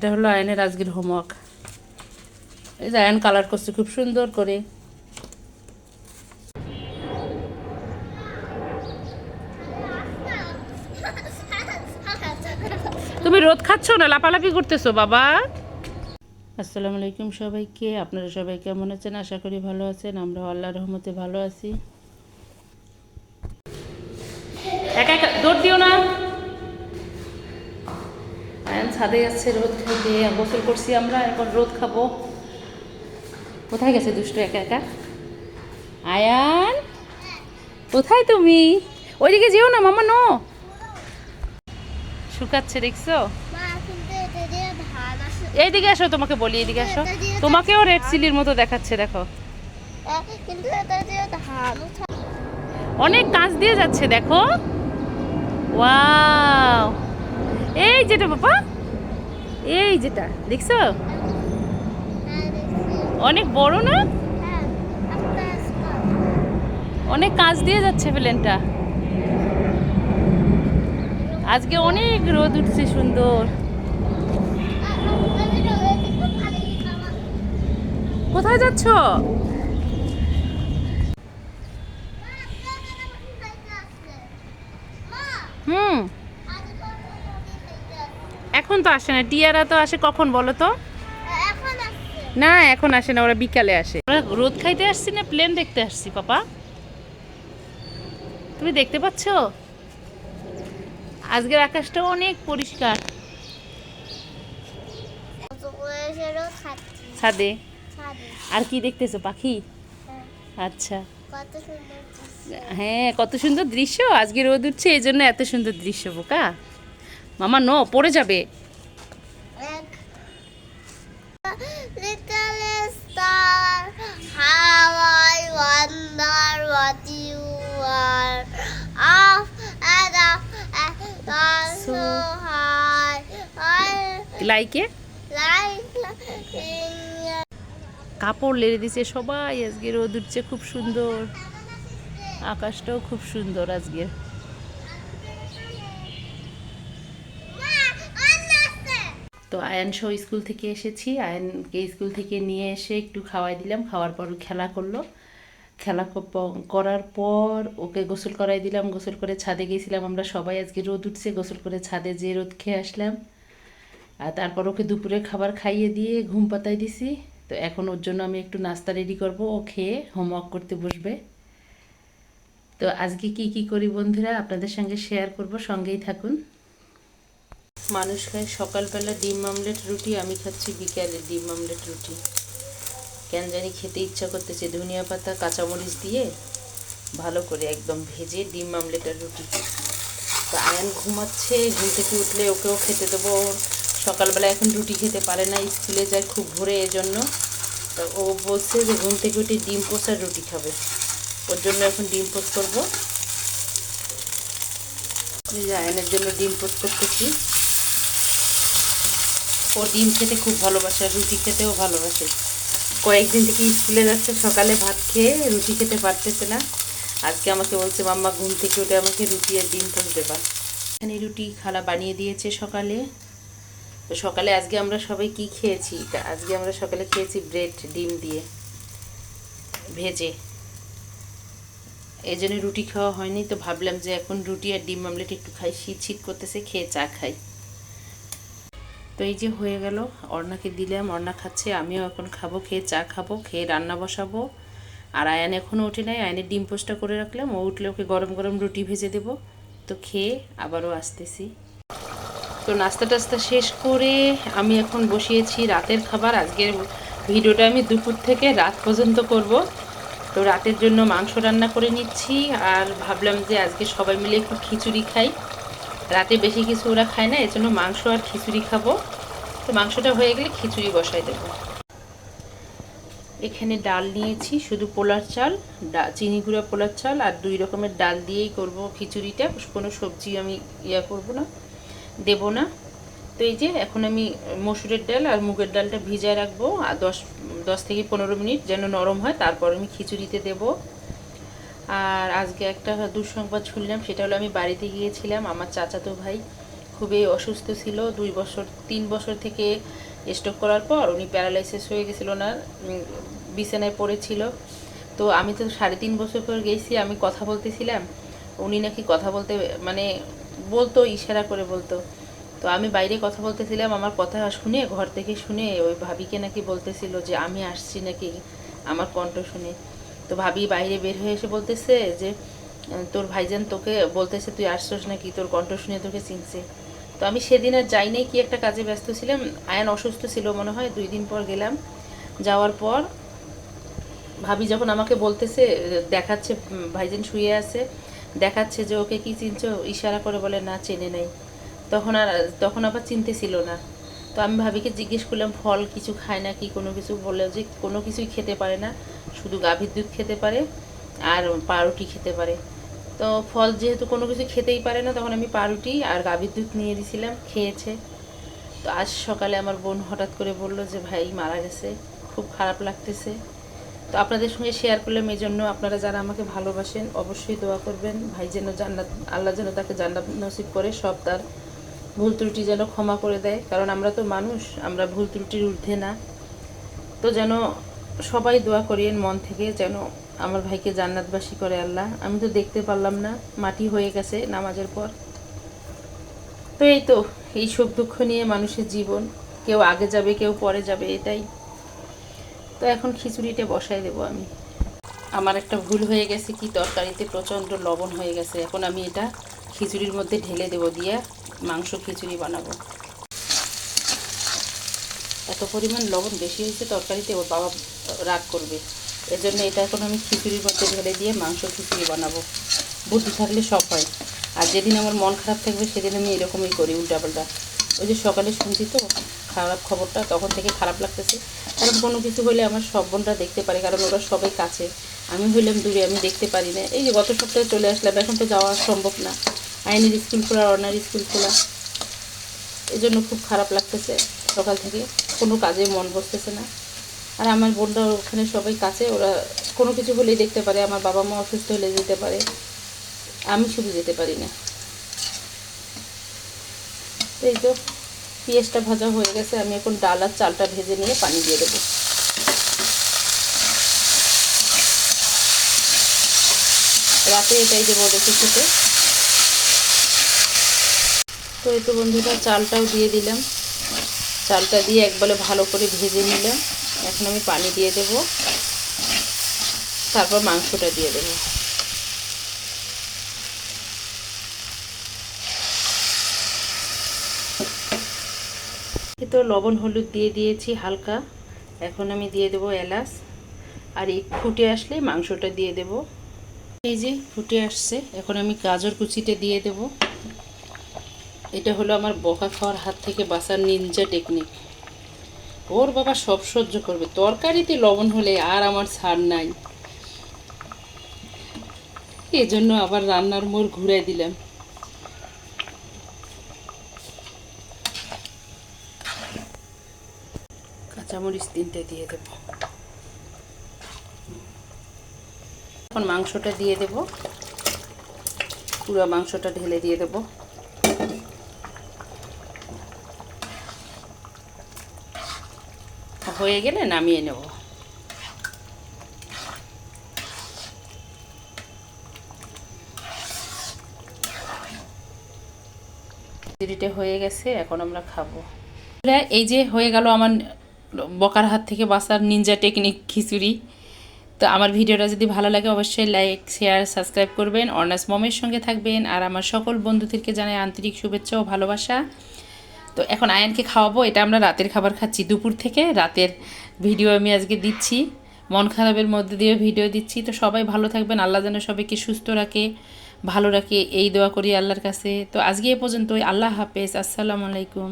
এটা হলো আয়নের আজকের হোমওয়ার্ক। এই যে আয়ন কালার করছে, খুব সুন্দর করে। তুমি রোদ খাচ্ছ না? লাপালাপি করতেছো, বাবা। আসসালামু আলাইকুম সবাইকে। আপনারা সবাই কেমন আছেন? আশা করি ভালো আছেন। আমরা আল্লাহর রহমতে ভালো আছি। একা একা, দৌড় দিও না। ছাদে যাচ্ছে রোদ খাইতে। গোসল করছি আমরা এখন রোদ খাব। কোথায় গেছে দুষ্ট একা একা? আয়ান কোথায় তুমি? ওইদিকে যেও না মামা নো। শুকাচ্ছে দেখছ? এইদিকে আসো তোমাকে বলি এইদিকে আসো। তোমাকেও রেড চিলির মতো দেখাচ্ছে দেখো। অনেক কাজ দিয়ে যাচ্ছে দেখো। ওয়াও। এই যেটা বাবা। এই যেটা, দেখছ অনেক বড় না। অনেক কাজ দিয়ে যাচ্ছে প্লেনটা আজকে অনেক রোদ উঠছে সুন্দর। কোথায় যাচ্ছ মা, একটা নদী খাইতে আসছে। মা, হুম আজ কত নদী খাইতে আসছে? এখন তো আসে না। টিয়ারা তো আসে কখন বলো তো। না এখন আসে না ওরা বিকালে আসে। ওরা রোদ খাইতে আসছি না প্লেন দেখতে আসছি পাপা। তুমি দেখতে পাচ্ছ? আজকের আকাশটা অনেক পরিষ্কার। ছাদে। আর কি দেখতেছো পাখি? হ্যাঁ, আচ্ছা। হ্যাঁ কত সুন্দর দৃশ্য। আজকে রোদ উঠছে এই জন্য এত সুন্দর দৃশ্য বোকা। মামা নো পড়ে যাবে। কাপড় লেড়ে দিছে সবাই আজকে রোদ উঠছে, খুব সুন্দর। আকাশটাও খুব সুন্দর আজকে। তো আয়ান সহ স্কুল থেকে এসেছি, আয়ানকে স্কুল থেকে নিয়ে এসে একটু খাওয়াই দিলাম, খাওয়ার পর খেলা করল। খেলা করার পর ওকে গোসল করাই দিলাম, গোসল করে ছাদে গেছিলাম। আমরা সবাই আজকে রোদ উঠছে, গোসল করে ছাদে যে রোদ খেয়ে আসলাম। আর তারপর ওকে দুপুরে খাবার খাইয়ে দিয়ে ঘুম পাতাই দিছি। তো এখন ওর জন্য আমি একটু নাস্তা রেডি করব। ও খেয়ে হোমওয়ার্ক করতে বসবে। তো আজকে কি কি করি বন্ধুরা, আপনাদের সঙ্গে শেয়ার করব। সঙ্গেই থাকুন। মানুষ খায় সকালবেলা ডিম আমলেট রুটি, আমি খাচ্ছি বিকালে ডিম আমলেট রুটি। কেন জানি খেতে ইচ্ছা করতেছে ধনিয়া পাতা, কাঁচামরিচ দিয়ে ভালো করে একদম ভেজে ডিম আমলেট আর রুটি। তো আয়ন ঘুমাচ্ছে, ঘুম থেকে উঠলে ওকেও খেতে দেবো। সকালবেলা এখন রুটি খেতে পারে না, স্কুলে যায় খুব ভোরে এজন্য। তো ও বলছে যে ঘুম থেকে উঠে ডিম আর রুটি খাবে। ওর জন্য এখন ডিম পোস্ট করব। আয়নের জন্য ডিম পোস্ট করতেছি। ও ডিম খেতে খুব ভালোবাসে রুটি খেতেও ভালোবাসে। কয়েকদিন থেকে স্কুলে যাচ্ছে, সকালে ভাত খেয়ে রুটি খেতে পারতেছে না। আজকে আমাকে বলছে, মাম্মা ঘুম থেকে উঠে আমাকে রুটি আর ডিম পোস্ট দেবা। এখানে রুটি খালা বানিয়ে দিয়েছে সকালে। তো সকালে আজকে আমরা সবাই কি খেয়েছি? তা আজকে আমরা সকালে খেয়েছি ব্রেড, ডিম দিয়ে ভেজে। এই জন্য রুটি খাওয়া হয়নি, তো ভাবলাম যে এখন রুটি আর ডিম আমলেট একটু খাই, শীত শীত করতেছে, খেয়ে চা খাই। তো এই যে হয়ে গেল, অর্ণাকে দিলাম, অর্ণা খাচ্ছে, আমিও এখন খাব, খেয়ে চা খাব, খেয়ে রান্না বসাবো। আর আয়ান এখনও ওঠে নাই, আয়নের ডিম পোস্টটা করে রাখলাম, ও উঠলে ওকে গরম গরম রুটি ভেজে দেবো। তো খেয়ে আবারও আসতেছি। তো নাস্তা টাস্তা শেষ করে আমি এখন বসিয়েছি রাতের খাবার। আজকের ভিডিওটা আমি দুপুর থেকে রাত পর্যন্ত করব। তো রাতের জন্য মাংস রান্না করে নিচ্ছি, আর ভাবলাম যে আজকে সবাই মিলে একটু খিচুড়ি খাই। রাতে বেশি কিছু ওরা খায় না, এজন্য মাংস আর খিচুড়ি খাব। তো মাংসটা হয়ে গেলে খিচুড়ি বসাই দেবো। এখানে ডাল নিয়েছি, শুধু পোলার চাল, ডা, চিনি গুঁড়া পোলার চাল আর দুই রকমের ডাল দিয়েই করব খিচুড়িটা। কোনো সবজি আমি ইয়া করব না, দেব না। তো এই যে এখন আমি মসুরের ডাল আর মুগের ডালটা ভিজায় রাখব, আর দশ দশ থেকে পনেরো মিনিট যেন নরম হয়, তারপর আমি খিচুড়িতে দেব। আর আজকে একটা দুঃসংবাদ শুনলাম, সেটা হলো আমি বাড়িতে গিয়েছিলাম, আমার চাচাতো ভাই খুবই অসুস্থ ছিল, দুই বছর, তিন বছর থেকে স্ট্রোক করার পর উনি প্যারালাইসিস হয়ে গেছিল না বিছানায় পড়েছিল। তো আমি তো সাড়ে তিন বছর পর গেছি, আমি কথা বলতেছিলাম, উনি নাকি কথা বলতে মানে বলতো, ইশারা করে বলতো। তো আমি বাইরে কথা বলতেছিলাম, আমার কথা শুনে, ঘর থেকে শুনে ওই ভাবিকে নাকি বলতেছিল যে আমি আসছি নাকি, আমার কণ্ঠ শুনে। তো ভাবি বাইরে বের হয়ে এসে বলতেছে যে তোর ভাইজান তোকে বলতেছে তুই আসছিস নাকি? তোর কণ্ঠ শুনে তোকে চিনছে। তো আমি সেদিন আর যাই নাই, কি একটা কাজে ব্যস্ত ছিলাম। আয়ান অসুস্থ ছিল মনে হয়, দুই দিন পর গেলাম। যাওয়ার পর ভাবি যখন আমাকে বলতেছে, দেখাচ্ছে ভাইজান শুয়ে আছে, দেখাচ্ছে যে ওকে কি চিনছো, ইশারা করে বলে, না, চেনে নাই। তখন আর, তখন আবার চিনতে ছিল না। তো আমি ভাবিকে জিজ্ঞেস করলাম, ফল কিছু খায় না কি কোনো কিছু বলে যে কোনো কিছুই খেতে পারে না। শুধু গাভীর দুধ খেতে পারে আর পাউরুটি খেতে পারে। তো ফল যেহেতু কোনো কিছু খেতেই পারে না, তখন আমি পাউরুটি আর গাভীর দুধ নিয়ে দিয়েছিলাম খেয়েছে। তো আজ সকালে আমার বোন হঠাৎ করে বলল যে, ভাই, মারা গেছে। খুব খারাপ লাগতেছে। তো আপনাদের সঙ্গে শেয়ার করলাম এই জন্য আপনারা যারা আমাকে ভালোবাসেন, অবশ্যই দোয়া করবেন। ভাই যেন জান্নাত, আল্লাহ যেন তাকে জান্নাত নসিব করে, সব তার ভুল ত্রুটি যেন ক্ষমা করে দেয়, কারণ আমরা তো মানুষ, আমরা ভুল ত্রুটির ঊর্ধ্বে না। তো যেন সবাই দোয়া করিয়েন মন থেকে যেন আমার ভাইকে জান্নাতবাসী করে আল্লাহ। আমি তো দেখতে পারলাম না, মাটি হয়ে গেছে নামাজের পর। তো এই তো, এই সুখ দুঃখ নিয়ে মানুষের জীবন। কেউ আগে যাবে, কেউ পরে যাবে, এটাই। তো এখন খিচুড়িটা বসাই দেবো আমি। আমার একটা ভুল হয়ে গেছে কি, তরকারিতে প্রচণ্ড লবণ হয়ে গেছে। এখন আমি এটা খিচুড়ির মধ্যে ঢেলে দেবো দিয়ে মাংস খিচুড়ি বানাবো। এত পরিমাণ লবণ বেশি হয়েছে তরকারিতে, ওর বাবা রাগ করবে। এজন্য এটা এখন আমি খিচুড়ির মধ্যে ঢেলে দিয়ে মাংস খিচুড়ি বানাবো। বুদ্ধি থাকলে সব হয়। আর যেদিন আমার মন খারাপ থাকবে, সেদিন আমি এরকমই করি উল্টাপাল্টা। ওই যে সকালে শুনছি তো, খারাপ খবরটা, তখন থেকে খারাপ লাগতেছে। কারণ কোনো কিছু হলে আমার সব বোনরা দেখতে পারে, কারণ ওরা সবাই কাছে। আমি হইলাম দূরে, আমি দেখতে পারি না। এই যে গত সপ্তাহে চলে আসলাম, এখন তো যাওয়া সম্ভব না। আইনের স্কুল খোলা, অনার স্কুল খোলা। এই জন্য খুব খারাপ লাগতেছে সকাল থেকে। কোনো কাজে মন বসতেছে না। আর আমার বোনরা ওখানে সবাই কাছে, ওরা কোনো কিছু হলেই দেখতে পারে, আমার বাবা মা অসুস্থ হলে যেতে পারে। আমি শুধু যেতে পারি না। এই তো, পেঁয়াজটা ভাজা হয়ে গেছে, আমি এখন ডাল আর চালটা ভেজে নিয়ে পানি দিয়ে দেবো। রাতে এটাই দেবো দেখে খেতে। তো এই তো বন্ধুরা, চালটাও দিয়ে দিলাম। চালটা দিয়ে একবারে ভালো করে ভেজে নিলাম। এখন আমি পানি দিয়ে দেব। তারপর মাংসটা দিয়ে দেবো। তো লবণ, হলুদ দিয়ে দিয়েছি হালকা। এখন আমি দিয়ে দেবো এলাচ। আর এই ফুটে আসলে মাংসটা দিয়ে দেব। এই যে ফুটে আসছে, এখন আমি গাজর কুচিটা দিয়ে দেব। এটা হলো আমার বকা খাওয়ার হাত থেকে বাঁচার নিনজা টেকনিক ওর বাবা সব সহ্য করবে। তরকারিতে লবণ হলে আর আমার ছাড় নাই। এজন্য আবার রান্নার মোড় ঘুরাই দিলাম। কাঁচামরিচ তিনটে দিয়ে দেব। এখন মাংসটা দিয়ে দেব। পুরো মাংসটা ঢেলে দিয়ে দেব। হয়ে গেলে নামিয়ে নেব। খিচুড়িটা হয়ে গেছে, এখন আমরা খাব। এই যে হয়ে গেল আমার বকার হাত থেকে বাঁচার নিনজা টেকনিক খিচুড়ি। তো আমার ভিডিওটা যদি ভালো লাগে, অবশ্যই লাইক শেয়ার সাবস্ক্রাইব করবেন। অর্নাস মমের সঙ্গে থাকবেন। আর আমার সকল বন্ধুদেরকে জানাই আন্তরিক শুভেচ্ছা ও ভালোবাসা। তো এখন আয়ানকে খাওয়াবো, এটা আমরা রাতের খাবার খাচ্ছি। দুপুর থেকে রাতের ভিডিও আমি আজকে দিচ্ছি। মন খারাপের মধ্যে দিয়ে ভিডিও দিচ্ছি। তো সবাই ভালো থাকবেন, আল্লাহ যেন সবাইকে সুস্থ রাখে, ভালো রাখে। এই দোয়া করি আল্লাহর কাছে। তো আজকে এ পর্যন্তই। আল্লাহ হাফেজ। আসসালামু আলাইকুম।